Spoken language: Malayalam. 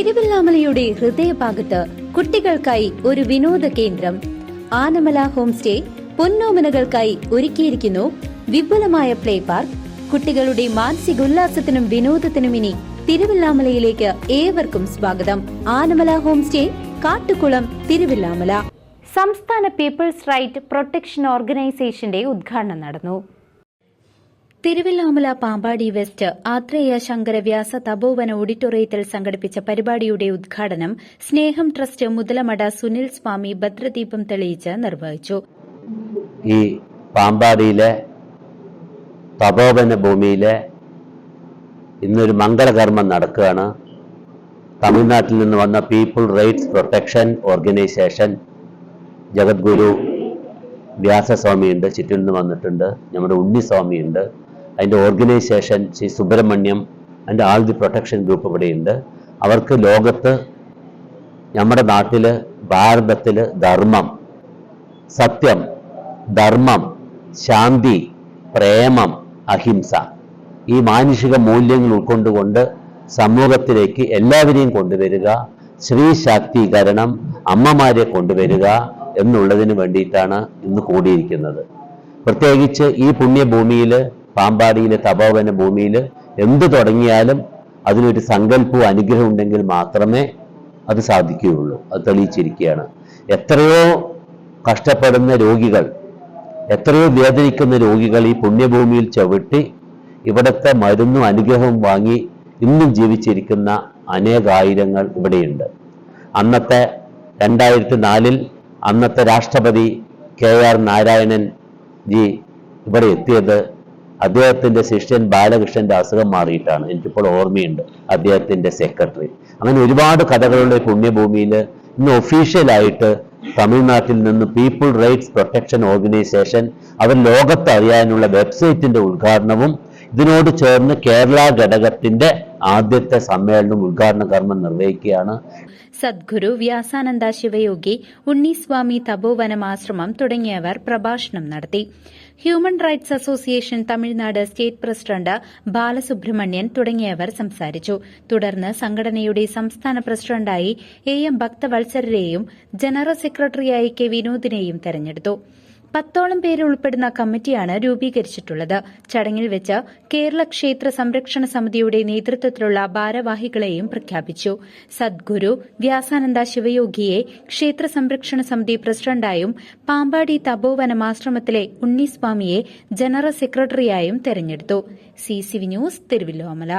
തിരുവല്ലാമലയുടെ ഹൃദയഭാഗത്ത് കുട്ടികൾക്കായി ഒരു വിനോദ കേന്ദ്രം. ആനമല ഹോം സ്റ്റേ പൊന്നോമനകൾക്കായി ഒരുക്കിയിരിക്കുന്നു വിപുലമായ പ്ലേ പാർക്ക്. കുട്ടികളുടെ മാനസികോല്ലാസത്തിനും വിനോദത്തിനും ഇനി തിരുവല്ലാമലയിലേക്ക് ഏവർക്കും സ്വാഗതം. Anamala home stay Kattukulam Thiruvilwamala. സംസ്ഥാന പീപ്പിൾസ് റൈറ്റ് പ്രൊട്ടക്ഷൻ ഓർഗനൈസേഷന്റെ ഉദ്ഘാടനം നടന്നു. തിരുവല്ലാമല പാമ്പാടി വെസ്റ്റ് ആത്രേയ ശങ്കരവ്യാസ തപോവന ഓഡിറ്റോറിയത്തിൽ സംഘടിപ്പിച്ച പരിപാടിയുടെ ഉദ്ഘാടനം സ്നേഹം ട്രസ്റ്റ് മുതലമട സുനിൽ സ്വാമി ഭദ്രദീപം തെളിയിച്ച് നിർവഹിച്ചു. ഈ പാമ്പാടിയിലെ തപോവന ഭൂമിയിലെ ഇന്നൊരു മംഗളകർമ്മം നടക്കുകയാണ്. തമിഴ്നാട്ടിൽ നിന്ന് വന്ന people rights protection organisation Jagadguru വ്യാസസ്വാമിയുണ്ട് ചുറ്റിൽ നിന്ന് വന്നിട്ടുണ്ട്. നമ്മുടെ ഉണ്ണിസ്വാമിയുണ്ട്. അതിന്റെ ഓർഗനൈസേഷൻ ശ്രീ സുബ്രഹ്മണ്യം അതിന്റെ ആൾ ദി പ്രൊട്ടക്ഷൻ ഗ്രൂപ്പ് ഇവിടെയുണ്ട്. അവർക്ക് ലോകത്ത് നമ്മുടെ നാട്ടിൽ ഭാരതത്തിൽ ധർമ്മം സത്യം ധർമ്മം ശാന്തി പ്രേമം അഹിംസ ഈ മാനുഷിക മൂല്യങ്ങൾ ഉൾക്കൊണ്ടുകൊണ്ട് സമൂഹത്തിലേക്ക് എല്ലാവരെയും കൊണ്ടുവരിക സ്ത്രീ ശാക്തീകരണം അമ്മമാരെ കൊണ്ടുവരിക എന്നുള്ളതിന് വേണ്ടിയിട്ടാണ് ഇന്ന് കൂടിയിരിക്കുന്നത്. പ്രത്യേകിച്ച് ഈ പുണ്യഭൂമിയിൽ പാമ്പാടിയിലെ തപോവന ഭൂമിയിൽ എന്ത് തുടങ്ങിയാലും അതിനൊരു സങ്കല്പവും അനുഗ്രഹം ഉണ്ടെങ്കിൽ മാത്രമേ അത് സാധിക്കുകയുള്ളൂ. അത് തെളിയിച്ചിരിക്കുകയാണ്. എത്രയോ കഷ്ടപ്പെടുന്ന രോഗികൾ എത്രയോ വേദനിക്കുന്ന രോഗികൾ ഈ പുണ്യഭൂമിയിൽ ചവിട്ടി ഇവിടുത്തെ മരുന്നും അനുഗ്രഹവും വാങ്ങി ഇന്നും ജീവിച്ചിരിക്കുന്ന അനേകായിരങ്ങൾ ഇവിടെയുണ്ട്. അന്നത്തെ രണ്ടായിരത്തി നാലിൽ അന്നത്തെ രാഷ്ട്രപതി കെ ആർ നാരായണൻ ജി ഇവിടെ എത്തിയത് അദ്ദേഹത്തിന്റെ ശിഷ്യൻ ബാലകൃഷ്ണന്റെ അസുഖം മാറിയിട്ടാണ്. എനിക്കിപ്പോൾ ഓർമ്മയുണ്ട് അദ്ദേഹത്തിന്റെ സെക്രട്ടറി അങ്ങനെ ഒരുപാട് കഥകളുള്ള പുണ്യഭൂമിയിൽ ഇന്ന് ഒഫീഷ്യലായിട്ട് തമിഴ്നാട്ടിൽ നിന്ന് പീപ്പിൾ റൈറ്റ്സ് പ്രൊട്ടക്ഷൻ ഓർഗനൈസേഷൻ അവർ ലോകത്ത് അറിയാനുള്ള വെബ്സൈറ്റിന്റെ ഉദ്ഘാടനവും ഇതിനോട് ചേർന്ന് കേരള ഘടകത്തിന്റെ ആദ്യത്തെ സമ്മേളനം ഉദ്ഘാടന കർമ്മം നിർവഹിക്കുകയാണ്. സദ്ഗുരു വ്യാസാനന്ദ ശിവയോഗി ഉണ്ണിസ്വാമി തപോവനം ആശ്രമം തുടങ്ങിയവർ പ്രഭാഷണം നടത്തി. Human rights association Tamil Nadu state president Balasubramanian തുടങ്ങിയവർ സംസാരിച്ചു. തുടർന്ന് സംഘടനയുടെ സംസ്ഥാന പ്രസിഡന്റായി എ എം ഭക്തവത്സരരെയും ജനറൽ സെക്രട്ടറിയായി കെ വിനോദിനെയും തെരഞ്ഞെടുത്തു. പത്തോളം പേര് ഉൾപ്പെടുന്ന കമ്മിറ്റിയാണ് രൂപീകരിച്ചിട്ടുള്ളത്. ചടങ്ങിൽ വെച്ച് കേരള ക്ഷേത്ര സംരക്ഷണ സമിതിയുടെ നേതൃത്വത്തിലുള്ള ഭാരവാഹികളെയും പ്രഖ്യാപിച്ചു. സദ്ഗുരു വ്യാസാനന്ദ ശിവയോഗിയെ ക്ഷേത്ര സംരക്ഷണ സമിതി പ്രസിഡന്റായും പാമ്പാടി തപോവനമാശ്രമത്തിലെ ഉണ്ണിസ്വാമിയെ ജനറൽ സെക്രട്ടറിയായും തെരഞ്ഞെടുത്തു. C C V news Thiruvilwamala